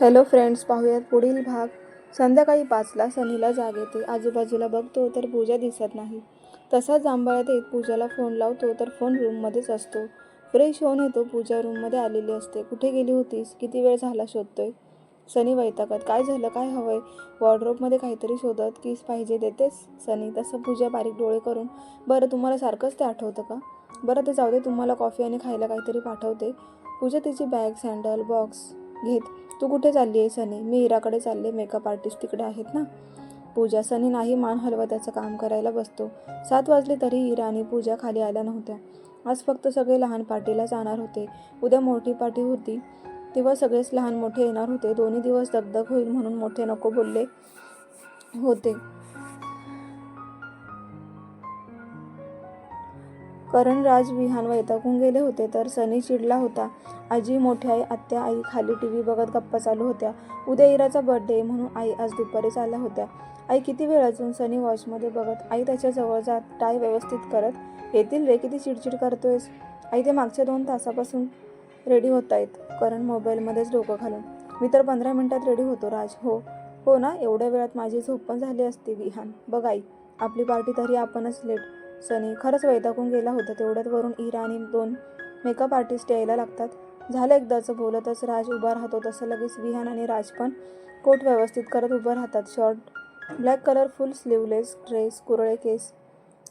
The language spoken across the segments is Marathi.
हॅलो फ्रेंड्स पाहूयात पुढील भाग. संध्याकाळी पाचला सनीला जाग येते. आजूबाजूला बघतो तर पूजा दिसत नाही. तसाच जांभळ्यात येत पूजाला फोन लावतो तर फोन रूममध्येच असतो. फ्रेश होऊन येतो. पूजा रूममध्ये आलेली असते. कुठे गेली होतीस? किती वेळ झाला शोधतोय? सनी वैतागत काय झालं? काय हवंय? वॉर्ड्रोपमध्ये काहीतरी शोधत कीस पाहिजे देतेस सनी तसं पूजा बारीक डोळे करून बरं तुम्हाला सारखंच ते आठवतं का? बरं ते जाऊ दे. तुम्हाला कॉफी आणि खायला काहीतरी पाठवते. पूजा तिची बॅग सँडल बॉक्स घेत. तू कुठे चालली आहे सनी? मी हिराकडे चालले. मेकअप आर्टिस्ट तिकडे आहेत ना? पूजा सनी नाही. मान हलवा त्याचं काम करायला बसतो. सात वाजले तरी हिरा आणि पूजा खाली आल्या नव्हत्या. आज फक्त सगळे लहान पार्टीला जाणार होते. उद्या मोठी पार्टी होती. तेव्हा सगळेच लहान मोठे येणार होते. दोन्ही दिवस दगदग होईल म्हणून मोठे नको बोलले होते. करण राज विहान वैतागून गेले होते तर सनी चिडला होता. आजी मोठी आई आत्या आई खाली टी व्ही बघत गप्पा चालू होत्या. उद्या इराचा बर्थडे म्हणून आई आज दुपारीच आल्या होत्या. आई किती वेळ अजून सनी वॉचमध्ये बघत? आई त्याच्याजवळ जात टाय व्यवस्थित करत येतील रे किती चिडचिड करतोयस? आई ते मागच्या दोन तासापासून रेडी होत आहेत. करण मोबाईलमध्येच डोकं घालून मी तर पंधरा मिनिटात रेडी होतो राज. हो. हो ना एवढ्या वेळात माझी झोप पण झाली असती विहान. बघ आई आपली पार्टी तरी आपणच लेट सनी खरंच वैतागून गेला होता. तेवढ्यात वरून इरा आणि दोन मेकअप आर्टिस्ट यायला लागतात. झालं एकदाचं बोलतच राज उभा राहतो. तसं लगेच विहान आणि राज पण कोट व्यवस्थित करत उभं राहतात. Short black colour full sleeveless dress कुरळे केस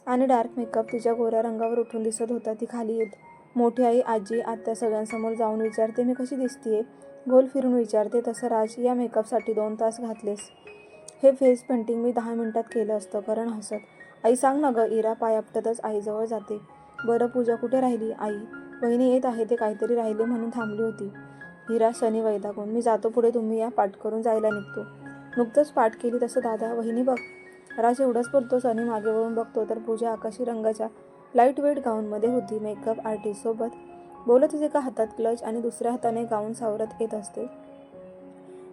आणि डार्क मेकअप तिच्या गोऱ्या रंगावर उठून दिसत होता. ती खाली येत मोठी आई आजी आत्या सगळ्यांसमोर जाऊन विचारते मी कशी दिसतीये? गोल फिरून विचारते. तसं राज या मेकअपसाठी दोन तास घातलेस. हे फेस पेंटिंग मी दहा मिनिटात केलं असतं करण हसत. आई सांग ना गं इरा पाय आपटतच आईजवळ जाते. बरं पूजा कुठे राहिली? आई बहिणी येत आहे ते काहीतरी राहिले म्हणून थांबली होती. हिरा शनी वैदागून मी जातो पुढे तुम्ही या पाठ करून जायला निघतो. नुकतंच पाठ केली तसं दादा वहिनी बघ. राज एवढंच पडतो सनी मागे वळून बघतो तर पूजा आकाशी रंगाच्या लाइट वेट गाऊनमध्ये होती मेकअप आर्टिस्टसोबत बोलत तिचे एका हातात क्लच आणि दुसऱ्या हाताने गाऊन सावरत येत असते.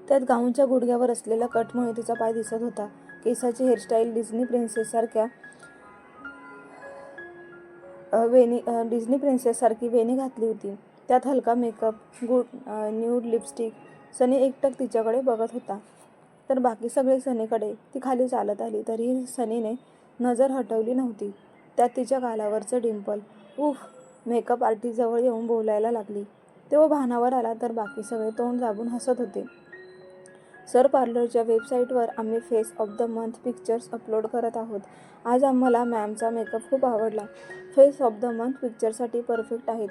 त्यात गाऊनच्या गुडघ्यावर असलेला कटमुळे तिचा पाय दिसत होता. केसाची हेअरस्टाईल डिझनी प्रिन्सेससारख्या वेणी डिझनी प्रिन्सेससारखी वेणी घातली होती. त्यात हलका makeup good nude lipstick Sunny एकटक तिच्याकडे बघत होता. तर बाकी सगळे सनीकडे ती खाली चालत आली. तरीही सनीने नजर हटवली नव्हती. त्यात तिच्या गालावरचं डिंपल उफ मेकअप आर्टिस्टजवळ येऊन बोलायला लागली. तेव्हा भानावर आला तर बाकी सगळे तोंड दाबून हसत होते. सर पार्लरच्या वेबसाईटवर आम्ही face of the month pictures upload करत आहोत. आज आम्हाला मॅमचा मेकअप खूप आवडला. फेस ऑफ द मंथ पिक्चरसाठी परफेक्ट आहेत.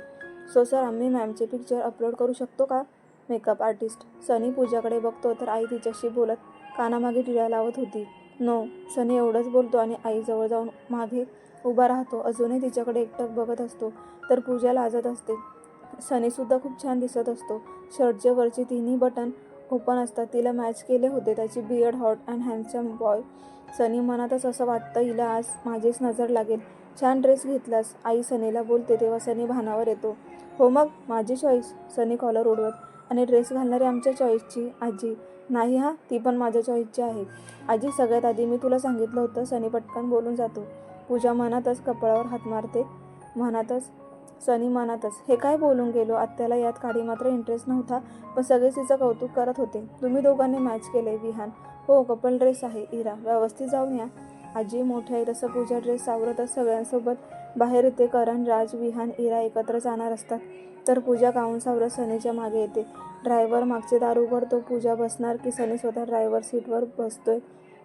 सो सर आम्ही मॅमचे पिक्चर अपलोड करू शकतो का? मेकअप आर्टिस्ट सनी पूजाकडे बघतो तर आई तिच्याशी बोलत कानामागे टिळ्या लावत होती. नो सनी एवढंच बोलतो आणि आईजवळ जाऊन मागे उभा राहतो. अजूनही तिच्याकडे एकटक बघत असतो तर पूजा लाजत असते. सनीसुद्धा खूप छान दिसत असतो. शर्टचे वरचे तिन्ही बटन ओपन असतात. तिला मॅच केले होते. त्याची beard hot and handsome boy Sunny मनातच असं वाटतं हिला आज माझीच नजर लागेल. छान ड्रेस घेतलास. आई सनीला बोलते तेव्हा सनी भानावर येतो. हो मग माझी चॉईस सनी कॉलर उडवत. आणि ड्रेस घालणारी आमच्या चॉईसची आजी. नाही हा ती पण माझ्या चॉईसची आहे. आजी सगळ्यात आधी मी तुला सांगितलं होतं सनी पटकन बोलून जातो. पूजा मनातच कपाळावर हात मारते. मनातच सनी मनातच. हे काय बोलून गेलो? आत्याला यात काडी मात्र इंटरेस्ट नव्हता पण सगळेच तिचं कौतुक करत होते. तुम्ही दोघांनी मॅच केले विहान. हो कपल ड्रेस आहे इरा. व्यवस्थित जाऊन या. आजी मोठ्या आहे तसं पूजा ड्रेस सावरतच सगळ्यांसोबत. बाहेर येते करण राज विहान इरा एकत्र जाणार असतात. तर पूजा गाऊन सावरत सनीच्या मागे येते? ड्रायव्हर मागचे दार उघडतो पूजा बसणार की सनी स्वतः ड्रायव्हर सीटवर बसतोय?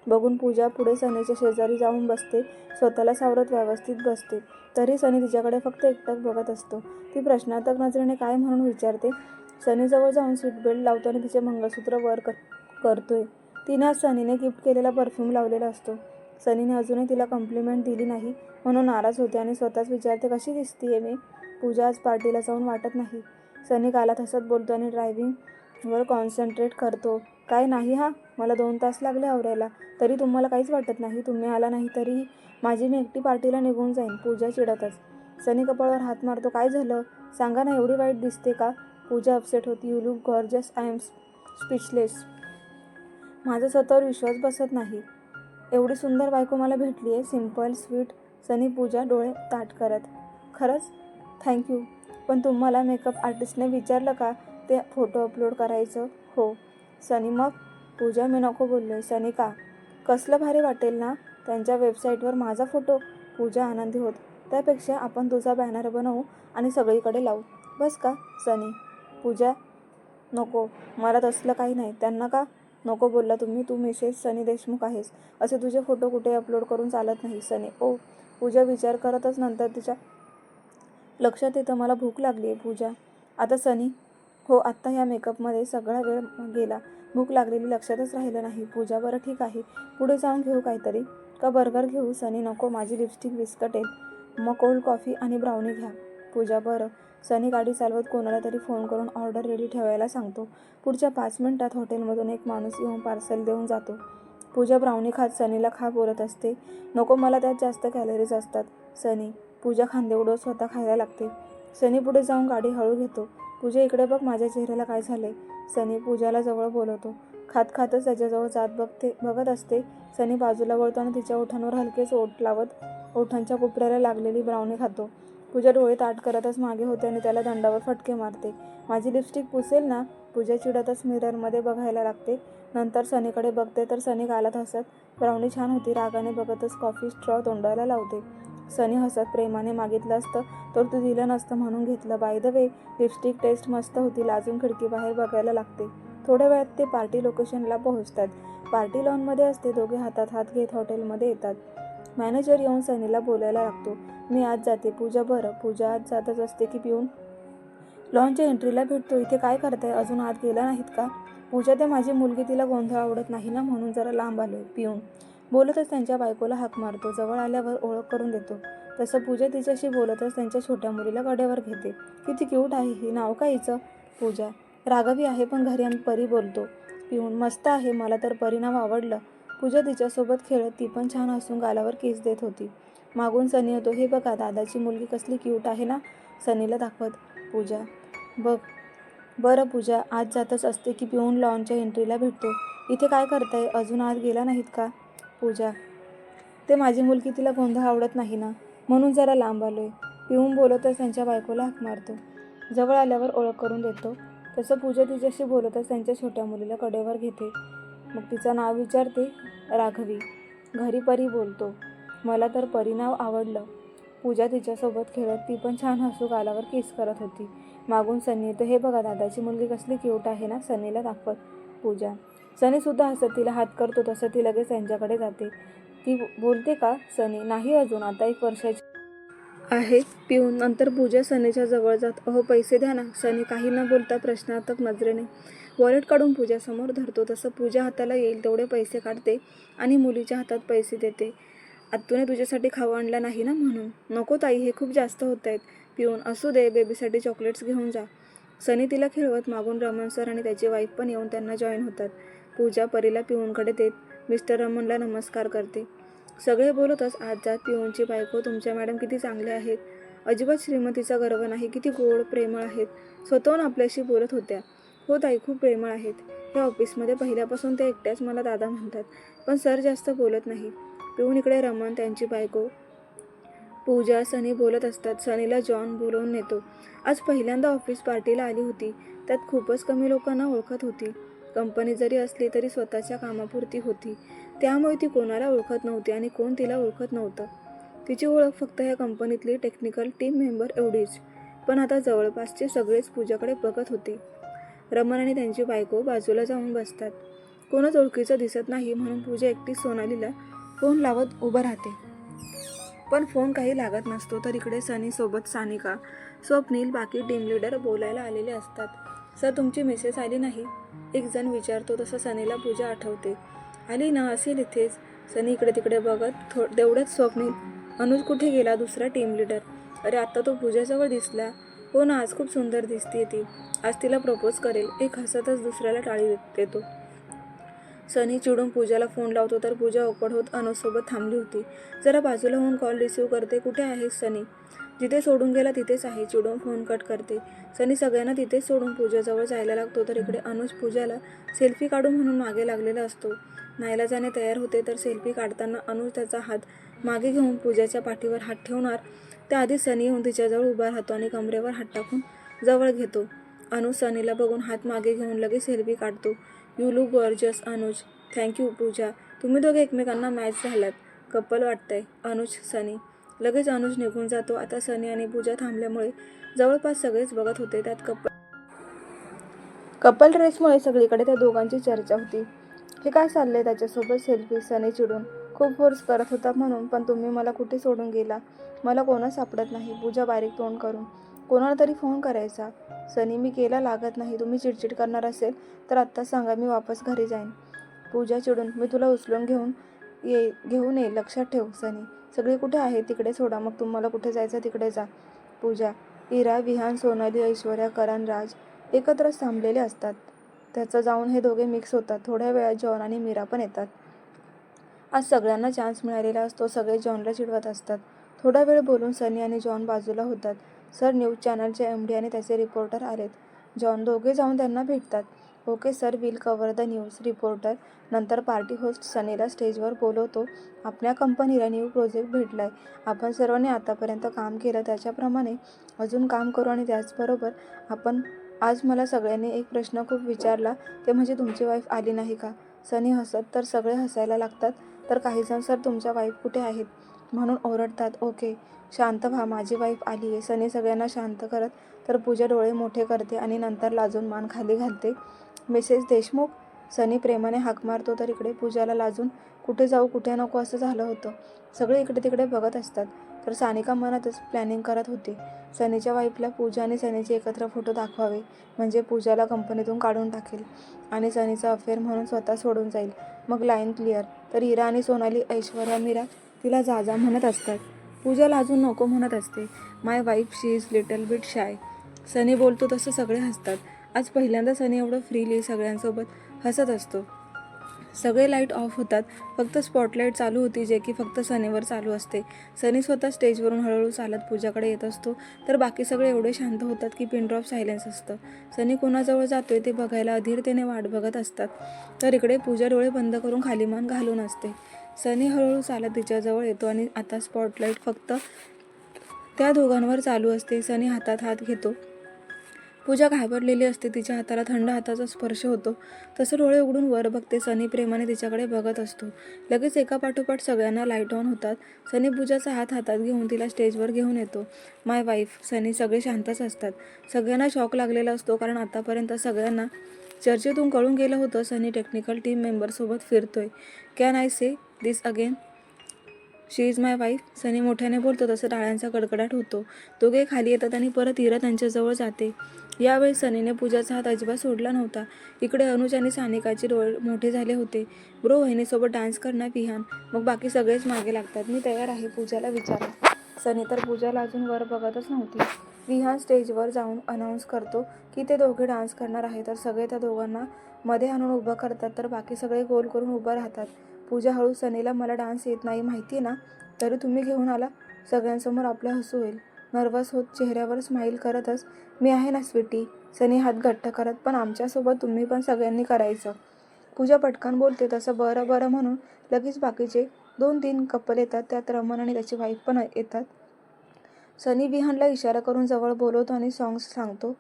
बघून पूजा पुढे सनीच्या शेजारी जाऊन बसते स्वतःला सावरत व्यवस्थित बसते. तरी सनी तिच्याकडे फक्त एकटक बघत असतो. ती प्रश्नार्थक नजरेने काय म्हणून विचारते? सनीजवळ जाऊन सीट बेल्ट लावतो आणि तिचे मंगळसूत्र वर कर करतोय. तिने आज सनीने गिफ्ट केलेला परफ्यूम लावलेला असतो. सनीने अजूनही तिला कॉम्प्लिमेंट दिली नाही. म्हणून नाराज होते आणि स्वतःच विचारते कशी दिसतीये मी? पूजा आज पार्टीला जाऊन वाटत नाही. सनी कालात हसत बोलतो आणि ड्रायव्हिंगवर कॉन्सन्ट्रेट करतो. काय नाही हा? मला दोन तास लागले आवरायला. तरी तुम्हाला काहीच वाटत नाही. तुम्ही आला नाही तरी माझी मी एकटी पार्टीला निघून जाईन पूजा चिडतच. सनी कपाळावर हात मारतो काय झालं? सांगा ना एवढी वाईट दिसते का? पूजा अपसेट होती. You look gorgeous I am speechless माझा स्वतःवर विश्वास बसत नाही. एवढी सुंदर बायको मला भेटली आहे. Simple sweet. सनी पूजा डोळे ताट करत. खरंच? थँक्यू पण तुम्हाला मेकअप आर्टिस्टने विचारलं का ते फोटो अपलोड करायचं? हो. सनी मग? पूजा मी नको बोललोय. सनी का? कसलं भारी वाटेल ना? त्यांच्या वेबसाईटवर माझा फोटो पूजा आनंदी होत. त्यापेक्षा आपण तुझा बॅनर बनवू आणि सगळीकडे लावू. बस का सनी? पूजा? नको. मला तसलं काही नाही. त्यांना का? नको बोलला तुम्ही. तू मिसेस सनी देशमुख आहेस. असे तुझे फोटो कुठे अपलोड करून चालत नाही सनी? ओ पूजा विचार करतच नंतर तिच्या लक्षात येतं मला भूक लागली आहे पूजा. आता सनी? हो आत्ता ह्या मेकअपमध्ये सगळा वेळ गेला. भूक लागलेली लक्षातच राहिलं नाही. पूजा बरं ठीक आहे. पुढे जाऊन घेऊ काहीतरी. का बर्गर घेऊ सनी नको माझी लिपस्टिक विस्कटेल मग कोल्ड कॉफी आणि ब्राउनी घ्या. पूजा बरं. सनी गाडी चालवत कोणाला तरी फोन करून ऑर्डर रेडी ठेवायला सांगतो. पुढच्या पाच मिनिटात हॉटेलमधून एक माणूस येऊन पार्सल देऊन जातो. पूजा ब्राउनी खात सनीला खा बोलत असते. नको मला त्यात जास्त कॅलरीज असतात. सनी पूजा खांदे उडवत स्वतः खायला लागते. सनी पुढे जाऊन गाडी हळू घेतो. पूजा इकडे बघ माझ्या चेहऱ्याला काय झाले सनी पूजाला जवळ बोलवतो. खात खातच त्याच्याजवळ जात बघते बघत असते. सनी बाजूला वळतो आणि तिच्या ओठांवर हलकेच ओठ लावत ओठांच्या कोपऱ्याला लागलेली ब्राउनी खातो. पूजा डोळे ताट करतच मागे होते आणि त्याला दंडावर फटके मारते. माझी लिपस्टिक पुसेल ना? पूजा चिडतच मिररमध्ये बघायला लागते. नंतर सनीकडे बघते तर सनी गालात हसत ब्राउनी छान होती रागाने बघतच कॉफी स्ट्रॉ तोंडाला लावते. सनी हसत प्रेमाने मागितलं असतं तर तू दिलं नसतं म्हणून घेतलं. By the way lipstick taste मस्त होती लाजून खिडकी बाहेर बघायला लागते. थोड्या वेळात ते पार्टी लोकेशनला पोहोचतात. पार्टी लॉनमध्ये असते दोघे हातात हात घेत हॉटेलमध्ये येतात. मॅनेजर येऊन सनीला बोलायला लागतो. मी आज जाते. पूजा बरं. पूजा आज जातच असते की पिऊन? लॉनच्या एंट्रीला भेटतो. इथे काय करताय? अजून आत गेला नाहीत का? पूजा ते माझी मुलगी तिला गोंधळ आवडत नाही ना म्हणून जरा लांब आलो पिऊन. बोलतच त्यांच्या बायकोला हाक मारतो. जवळ आल्यावर ओळख करून देतो. तसं पूजा तिच्याशी बोलतच त्यांच्या छोट्या मुलीला गड्यावर घेते. किती क्यूट आहे. ही नाव का हिचं? पूजा. राघवी आहे पण घरी आम्ही परी बोलतो. पिऊन मस्त आहे मला तर परिणाम आवडलं. पूजा तिच्यासोबत खेळत ती पण छान हसून गालावर केस देत होती. मागून सनी होतो हे बघा दादाची मुलगी कसली क्यूट आहे ना? सनीला दाखवत. पूजा बघ बरं पूजा आज जातच असते की पिऊन लॉनच्या एंट्रीला भेटतो. इथे काय करताय? अजून आत गेला नाहीत का? पूजा ते माझी मुलगी तिला गोंधळ आवडत नाही ना? म्हणून जरा लांब आलोय. पिऊन बोलतच त्यांच्या बायकोला हाक मारतो. जवळ आल्यावर ओळख करून देतो. तसं पूजा तिच्याशी बोलतच त्यांच्या छोट्या मुलीला कडेवर घेते. मग तिचं नाव विचारते राघवी. घरी परी बोलतो. मला तर परी नाव आवडलं. पूजा तिच्यासोबत खेळत ती पण छान हसू गालावर किस करत होती. मागून सनी येतो हे बघा दादाची मुलगी कसली क्यूट आहे ना सनीला दाखवत पूजा. सनीसुद्धा हसत तिला हात करतो तसं ती लगेच त्यांच्याकडे जाते. ती बोलते का सनी नाही अजून आता एक वर्षाची आहे. पिऊन नंतर पूजा सनीच्या जवळ जात. अहो पैसे द्या ना. सनी काही न बोलता प्रश्नार्थक नजरेने वॉलेट काढून पूजासमोर धरतो. तसं पूजा हाताला येईल तेवढे पैसे काढते आणि मुलीच्या हातात पैसे देते. आत्तूने तुझ्यासाठी खाऊ आणला नाही ना म्हणून. नको ताई हे खूप जास्त होत आहेत पिऊन असू दे बेबीसाठी चॉकलेट्स घेऊन जा. सनी तिला खेळवत मागून रमण सर आणि त्याची वाईफ पण येऊन त्यांना जॉईन होतात. पूजा परीला पिऊनकडे देत. मिस्टर रमणला नमस्कार करते. सगळे बोलतच आज जात पिऊनची बायको तुमच्या मॅडम किती चांगले आहेत. अजिबात श्रीमतीचा गर्व नाही. किती गोड प्रेमळ आहेत. स्वतःहून आपल्याशी बोलत होत्या. हो ताई खूप प्रेमळ आहेत. त्या ऑफिसमध्ये पहिल्यापासून ते एकट्याच मला दादा म्हणतात. पण सर जास्त बोलत नाही. पिऊन इकडे रमण त्यांची बायको. पूजा सनी बोलत असतात. सनीला जॉन बोलवून नेतो. आज पहिल्यांदा ऑफिस पार्टीला आली होती. त्यात खूपच कमी लोकांना ओळखत होती. कंपनी जरी असली तरी स्वतःच्या कामापुरती होती. त्यामुळे ती कोणाला ओळखत नव्हती आणि कोण तिला ओळखत नव्हतं. तिची ओळख फक्त ह्या कंपनीतली टेक्निकल टीम मेंबर एवढीच. पण आता जवळपासचे सगळेच पूजाकडे बघत होते. रमण आणि त्यांची बायको बाजूला जाऊन बसतात. कोणच ओळखीचं दिसत नाही म्हणून पूजा एकटी सोनालीला फोन लावत उभं राहते. पण फोन काही लागत नसतो तर इकडे सनीसोबत सानिका स्वप्नील बाकी टीम लीडर बोलायला आलेले असतात. सर तुमची मेसेज आली नाही. एक जण विचारतो तसं सनीला पूजा आठवते. आली ना असेल इथेच. सनी इकडे तिकडे बघत थो तेवढंच स्वप्नील अनुज कुठे गेला दुसरा टीम लीडर अरे आत्ता तो पूजाजवळ दिसला. हो ना आज खूप सुंदर दिसते ती. आज तिला प्रपोज करेल. एक हसतच दुसऱ्याला टाळी देतो. सनी चिडून पूजाला फोन लावतो तर पूजा ओकड होत अनुजसोबत थांबली होती. जरा बाजूला होऊन कॉल रिसीव्ह करते. कुठे आहे सनी? जिथे सोडून गेला तिथेच आहे. चिडून फोन कट करते. सनी सगळ्यांना तिथेच सोडून पूजाजवळ जायला लागतो तर इकडे अनुज पूजाला सेल्फी काढू म्हणून मागे लागलेला असतो. नाईलाजाने तयार होते तर सेल्फी काढताना अनुज त्याचा हात मागे घेऊन पूजाच्या पाठीवर हात ठेवणार. त्याआधी सनी येऊन तिच्याजवळ उभा राहतो आणि कमरेवर हात टाकून जवळ घेतो. अनुज सनीला बघून हात मागे घेऊन लगेच सेल्फी काढतो. You look gorgeous Anuj. Thank you Pooja. तुम्ही दोघे एकमेकांना मॅच झालात. कपल वाटतंय अनुज सनी. लगेच अनुज निघून जातो. आता सनी आणि पूजा थांबल्यामुळे जवळपास सगळेच बघत होते. त्यात कपल कपल ड्रेसमुळे सगळीकडे त्या दोघांची चर्चा होती. हे काय चाललंय त्याच्यासोबत सेल्फी सनी चिडून? खूप फोर्स करत होता म्हणून पण तुम्ही मला कुठे सोडून गेला? मला कोणच सापडत नाही पूजा बारीक तोंड करून. कोणाला तरी फोन करायचा. सनी मी केला लागत नाही तुम्ही चिडचिड करणार असेल तर आत्ता सांगा मी वापस घरी जाईन. पूजा चिडून मी तुला उचलून घेऊन ये घेऊन ये लक्षात ठेव सनी. सगळे कुठे आहे तिकडे सोडा मग तुम्हाला कुठे जायचं तिकडे जा. पूजा इरा विहान सोनाली ऐश्वर्या करण राज एकत्रच थांबलेले असतात. त्याचं जाऊन हे दोघे मिक्स होतात. थोड्या वेळात जॉन आणि मीरा पण येतात. आज सगळ्यांना चान्स मिळालेला असतो. सगळे जॉनला चिडवत असतात. थोडा वेळ बोलून सनी आणि जॉन बाजूला होतात. सर न्यूज चॅनलचे एम डी आणि त्याचे रिपोर्टर आलेत. जॉन दोघे जाऊन त्यांना भेटतात. Okay sir will cover the news reporter नंतर पार्टी होस्ट सनीला स्टेजवर बोलवतो. आपल्या कंपनीला न्यू प्रोजेक्ट भेटला आहे आपण सर्वांनी आतापर्यंत काम केलं. त्याच्याप्रमाणे अजून काम करू आणि त्याचबरोबर आपण आज मला सगळ्यांनी एक प्रश्न खूप विचारला ते म्हणजे तुमची वाईफ आली नाही का? सनी हसत तर सगळे हसायला लागतात? तर काहीजण सर तुमच्या वाईफ कुठे आहेत? म्हणून ओरडतात ओके शांत व्हा माझी वाईफ आली आहे. सनी सगळ्यांना शांत करत तर पूजा डोळे मोठे करते आणि नंतर लाजून मान खाली घालते. मिसेस देशमुख? सनी प्रेमाने हाक मारतो तर इकडे पूजाला लाजून कुठे जाऊ कुठे नको? असं झालं होतं. सगळे इकडे तिकडे बघत असतात. तर सानिका मनातच प्लॅनिंग करत होती. सनीच्या वाईफला पूजा आणि सनीचे एकत्र फोटो दाखवावे म्हणजे पूजाला कंपनीतून काढून टाकेल. आणि सनीचा अफेअर म्हणून स्वतः सोडून जाईल. मग लाईन क्लिअर तर इरा आणि सोनाली ऐश्वर्या मीरा तिला जा जा म्हणत असतात. पूजाला लाजून नको म्हणत असते. My wife she is little bit shy Sunny बोलतो तसं सगळे हसतात. आज पहिल्यांदा सनी एवढं फ्रीली सगळ्यांसोबत हसत असतो. सगळे लाइट ऑफ होतात. फक्त स्पॉटलाईट चालू होती जे की फक्त सनीवर चालू असते. सनी स्वतः स्टेजवरून हळूहळू चालत पूजाकडे येत असतो. तर बाकी सगळे एवढे शांत होतात की पिनड्रॉप सायलेन्स असतं. सनी कोणाजवळ जातोय ते बघायला अधीरतेने वाट बघत असतात. तर इकडे पूजा डोळे बंद करून खाली मान घालून असते. सनी हळूहळू चालत तिच्याजवळ येतो आणि आता स्पॉटलाईट फक्त त्या दोघांवर चालू असते. सनी हातात हात घेतो. पूजा घाबरलेली असते. तिच्या हाताला थंड हाताचा स्पर्श होतो. तसं डोळे उघडून वर बघते. सनी प्रेमाने तिच्याकडे बघत असतो. लगेच एका पाठोपाठ सगळ्यांना लाइट ऑन होतात. सनी पूजाचा हात हातात घेऊन तिला स्टेजवर घेऊन येतो. माय वाईफ सनी सगळे शांतच असतात. सगळ्यांना शॉक लागलेला असतो कारण आतापर्यंत सगळ्यांना चर्चेतून कळून गेलं होतं. सनी टेक्निकल टीम मेंबरसोबत फिरतोय. Can I say this again she is my wife Sunny मोठ्याने बोलतो तसं टाळ्यांचा कडकडाट होतो. दोघे खाली येतात आणि परत इरा त्यांच्याजवळ जाते. यावेळी सनीने पूजाचा हात अजिबात सोडला नव्हता. इकडे अनुज आणि सानिकाचे डोळे मोठे झाले होते. ब्रो वहिनीसोबत डान्स करणार विहान. मग बाकी सगळेच मागे लागतात. मी तयार आहे पूजाला विचारा सनी तर पूजाला अजून वर बघतच नव्हती. विहान स्टेजवर जाऊन अनाऊन्स करतो की ते दोघे डान्स करणार आहे. तर सगळे त्या दोघांना मध्ये आणून उभं करतात. तर बाकी सगळे गोल करून उभं राहतात. पूजा हळू सनीला मला डान्स येत नाही माहिती आहे ना? तरी तुम्ही घेऊन आला. सगळ्यांसमोर आपलं हसू होईल नर्वस होत चेहऱ्यावर स्माईल करतच मी आहे ना स्वीटी? सनी हात घट्ट करत पण आमच्यासोबत तुम्ही पण सगळ्यांनी करायचं. पूजा पटकन बोलते तसं बरं बरं म्हणून लगेच बाकीचे दोन तीन कपल येतात. त्यात रमन आणि त्याची वाईफ पण येतात. सनी विहानला इशारा करून जवळ बोलवतो आणि सॉंग्स सांगतो.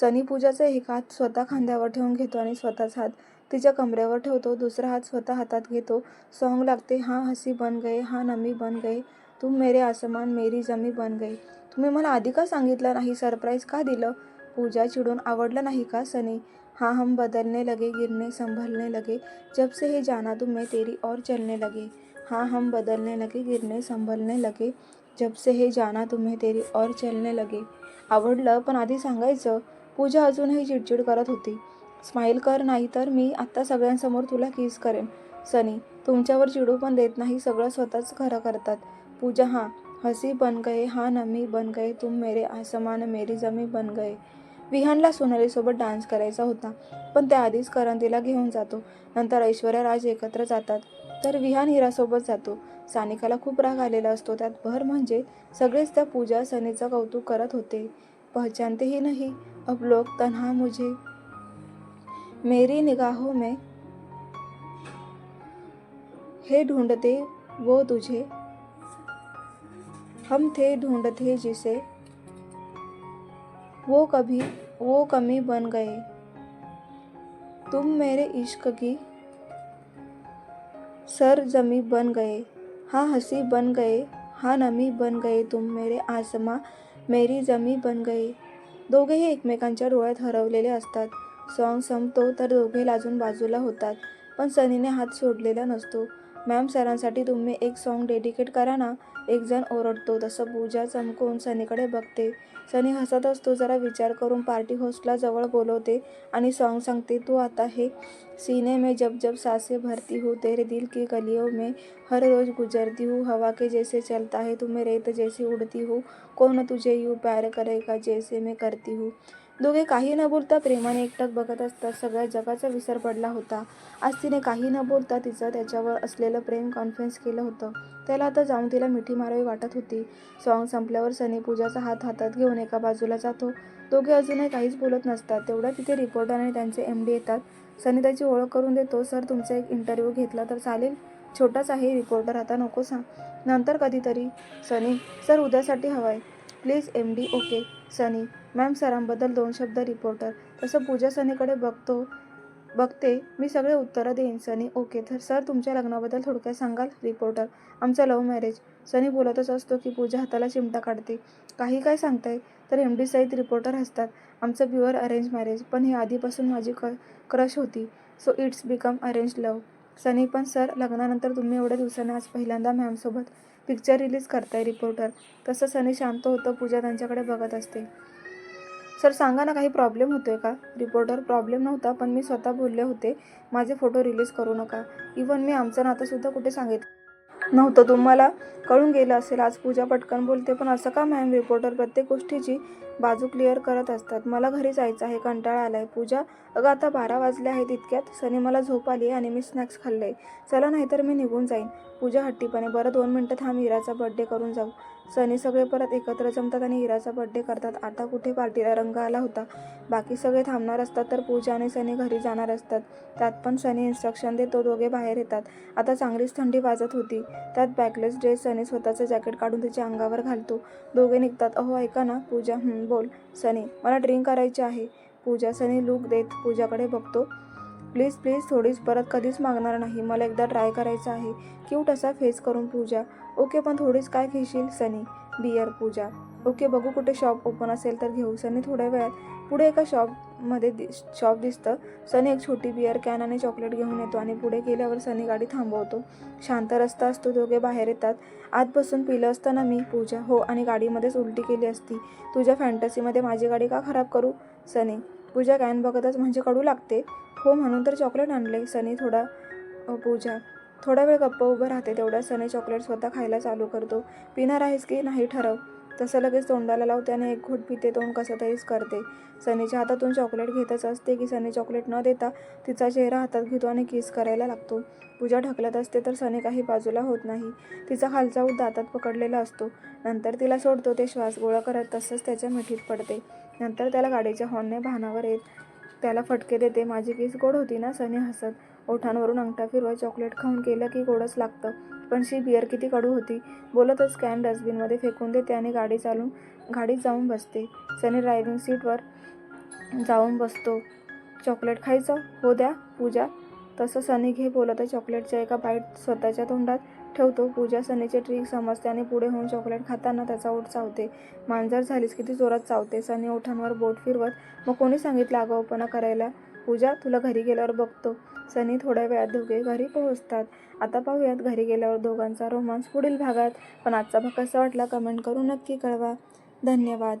सनी पूजाचा एक हात स्वतः खांद्यावर ठेवून घेतो आणि स्वतःच हात तिच्या कमरेवर ठेवतो. दुसरा हात स्वतः हातात घेतो. सॉन्ग लागते. हां हसी बन गए हां नमी बन गए. तुम मेरे आसमान मेरी जमी बन गई तुम्ही मला आधी का सांगितलं नाही? सरप्राईज का दिलं? पूजा चिडून आवडलं नाही का सनी? हाँ हम बदलने लगे गिरने संभलने लगे. जब से हे जाना तुम्हें तेरी और चलने लगे. हाँ हम बदलने लगे गिरने संभलने लगे. जब से हे जाना तुम्ही तेरी और चलने लगे. आवडलं पण आधी सांगायचं. पूजा अजूनही चिडचिड करत होती. स्माईल कर नाही तर मी आत्ता सगळ्यांसमोर तुला किस करेन. सनी तुमच्यावर चिडू पण देत नाही सगळं स्वतःच खरं करतात. पूजा हां हसी बन गए हां नमी बन गए तुम मेरे आसमान मेरी जमी बन गए. विहानला सोनालीसोबत डान्स करायचा होता पण त्याआधीच करण तिला घेऊन जातो. नंतर ऐश्वर्या राज एकत्र जातात तर विहान हिरासोबत जातो. सानिकाला खूप राग आलेला असतो त्यात भर म्हणजे सगळेच त्या पूजा सनीचं कौतुक करत होते. पहचानतेही नाही अब लोक तन्हा मुझे मेरी निगाहों में हे ढूंढते वो तुझे। हम थे ढूंढते जिसे। वो कभी, वो कमी बन गए। तुम मेरे इश्क की सर जमी बन गए। हाँ हँसी बन गए। हाँ नमी बन गए। तुम मेरे आसमा, मेरी जमी बन गए। दोघेही एकमेकांच्या डोळ्यात हरवलेले असतात सॉन्ग संपतो तर दोघे लाजून बाजूला होतात पण सनीने हात सोडलेला नसतो. मॅम सरांसाठी तुम्ही एक सॉन्ग डेडिकेट करा ना एक जण ओरडतो तसं पूजा चमकून सनीकडे बघते. सनी हसत असतो जरा विचार करून पार्टी होस्टला जवळ बोलवते आणि सॉन्ग सांगते तू आता हे सीने में जब जब सासे भरती हूँ तेरे दिल की गलियों में हर रोज गुजरती हूँ हवा के जैसे चलता है तुम्हें रेत जैसी उड़ती हूँ कौन तुझे यूँ प्यार करेगा जैसे मैं करती हूँ? दोघे काही न बोलता प्रेमाने एकटक बघत असतात. सगळ्या जगाचा विसर पडला होता. आज तिने काही न बोलता तिचं त्याच्यावर असलेलं प्रेम कॉन्फिडन्स केलं होतं. त्याला आता जाऊन तिला मिठी मारावी वाटत होती. सॉन्ग संपल्यावर सनी पूजाचा हात हातात घेऊन एका बाजूला जातो. दोघे अजूनही काहीच बोलत नसतात. तेवढ्या तिथे रिपोर्टर आणि त्यांचे एम डी येतात. सनी त्याची ओळख करून देतो. सर तुमचा एक इंटरव्ह्यू घेतला तर चालेल? छोटाच आहे रिपोर्टर आता नको सांग. नंतर कधीतरी. सनी सर उद्यासाठी हवं आहे please M D okay Sunny ma'am सरांबद्दल दोन शब्द रिपोर्टर. तसं पूजा सनीकडे बघतो बघते. मी सगळे उत्तरं देईन. सनी ओके. तर सर तुमच्या लग्नाबद्दल थोडक्यात सांगाल? रिपोर्टर. आमचं लव्ह मॅरेज. सनी बोलतच असतो की पूजा हाताला चिमटा काढते. काही काय सांगताय? तर एम डी सहित रिपोर्टर हसतात. आमचं प्युअर अरेंज मॅरेज. पण ही आधीपासून माझी क क्रश होती. So it's become arrange love. Sunny पण सर लग्नानंतर तुम्ही एवढ्या दिवसांनी आज पहिल्यांदा मॅमसोबत पिक्चर रिलीज करताय रिपोर्टर. तसं सनी शांत होतं. पूजा त्यांच्याकडे बघत असते. सर सांगा ना काही प्रॉब्लेम होतोय का? रिपोर्टर प्रॉब्लेम नव्हता पण मी स्वतः बोलले होते माझे फोटो रिलीज करू नका. इवन मी आमचं नातंसुद्धा कुठे सांगितलं नव्हतं. तुम्हाला कळून गेलं असेल आज पूजा पटकन बोलते पण असं का मॅम? रिपोर्टर प्रत्येक गोष्टीची बाजू क्लिअर करत असतात. मला घरी जायचं आहे कंटाळा आलाय. पूजा अगं आता बारा वाजले आहेत इतक्यात. सनी मला झोप आली आणि मी स्नॅक्स खाल्ले चला नाहीतर मी निघून जाईन. पूजा हट्टीपणे बरं दोन मिनटं थांब इराचा बड्डे करून जाऊ. सनी सगळे परत एकत्र जमतात आणि इराचा बड्डे करतात. आता कुठे पार्टीला रंग आला होता? बाकी सगळे थांबणार असतात तर पूजा आणि सनी घरी जाणार असतात. त्यात पण सनी इन्स्ट्रक्शन देतो दोघे बाहेर येतात. आता चांगलीच थंडी वाजत होती. त्यात बॅकलेस ड्रेस सनी स्वतःचं जॅकेट काढून तिच्या अंगावर घालतो. दोघे निघतात अहो ऐका ना पूजा बोल. सनी मला ड्रिंक करायची आहे. पूजा सनी लूक देत पूजाकडे बघतो. प्लीज प्लीज थोडीच परत कधीच मागणार नाही. मला एकदा ट्राय करायचं आहे. क्यूट असा फेस करून पूजा. ओके पण थोडीच काय घेशील सनी? बियर पूजा. ओके बघू कुठे शॉप ओपन असेल तर घेऊ. सनी थोड्या वेळात पुढे एका शॉपमध्ये दि शॉप दिसतं. सनी एक छोटी बियर कॅन आणि चॉकलेट घेऊन येतो आणि पुढे गेल्यावर सनी गाडी थांबवतो. शांत रस्ता असतो दोघे बाहेर येतात. आत बसून पिलं असतं ना मी पूजा हो आणि गाडीमध्येच उलटी केली असती. तुझ्या फॅन्टसीमध्ये माझी गाडी का खराब करू सनी? पूजा कॅन बघतच म्हणजे कडू लागते. हो म्हणून तर चॉकलेट आणले सनी थोडा पूजा. थोडा वेळ गप्प उभं राहते तेवढ्या सनी चॉकलेट स्वतः खायला चालू करतो. पिणार आहेस की नाही ठरव. तसं लगेच तोंडाला लावते आणि एक घोट पिते तोंड कसं तरीच करते. सनीच्या हातातून चॉकलेट घेतच असते की सनी चॉकलेट न देता तिचा चेहरा हातात घेतो आणि किस करायला लागतो. पूजा ढकलत असते तर सनी काही बाजूला होत नाही. तिचा खालचा ऊत दातात पकडलेला असतो. नंतर तिला सोडतो ते श्वास गोळा करत तसंच त्याच्या मिठीत पडते. नंतर त्याला गाडीच्या हॉर्नने भानावर येत त्याला फटके देते. माझी केस गोड होती ना सनी हसत. ओठांवरून अंगठा फिरवा चॉकलेट खाऊन केलं की गोडच लागतं. पण शी बियर किती कडू होती. बोलतच कॅन डस्टबिनमध्ये फेकून देते आणि गाडी चालून गाडीत जाऊन बसते. सनी ड्रायव्हिंग सीटवर जाऊन बसतो. चॉकलेट खायचं? हो द्या पूजा. तसं सनी घे बोलत चॉकलेटच्या एका बाईट स्वतःच्या तोंडात ठेवतो. पूजा सनीचे ट्रिक समजते आणि पुढे होऊन चॉकलेट खाताना त्याचा ओठ चावते. मांजर झालीस किती जोरात चावते सनी ओठांवर बोट फिरवत मग कोणी सांगितलं आगाऊपणा करायला पूजा तुला घरी गेल्यावर बघतो. सनी थोड्या वेळात दोघे घरी पोहोचतात. आता पाहूयात घरी गेल्यावर दोघांचा रोमांस पुढील भागात. पण आजचा भाग कसा वाटला कमेंट करून नक्की कळवा. धन्यवाद.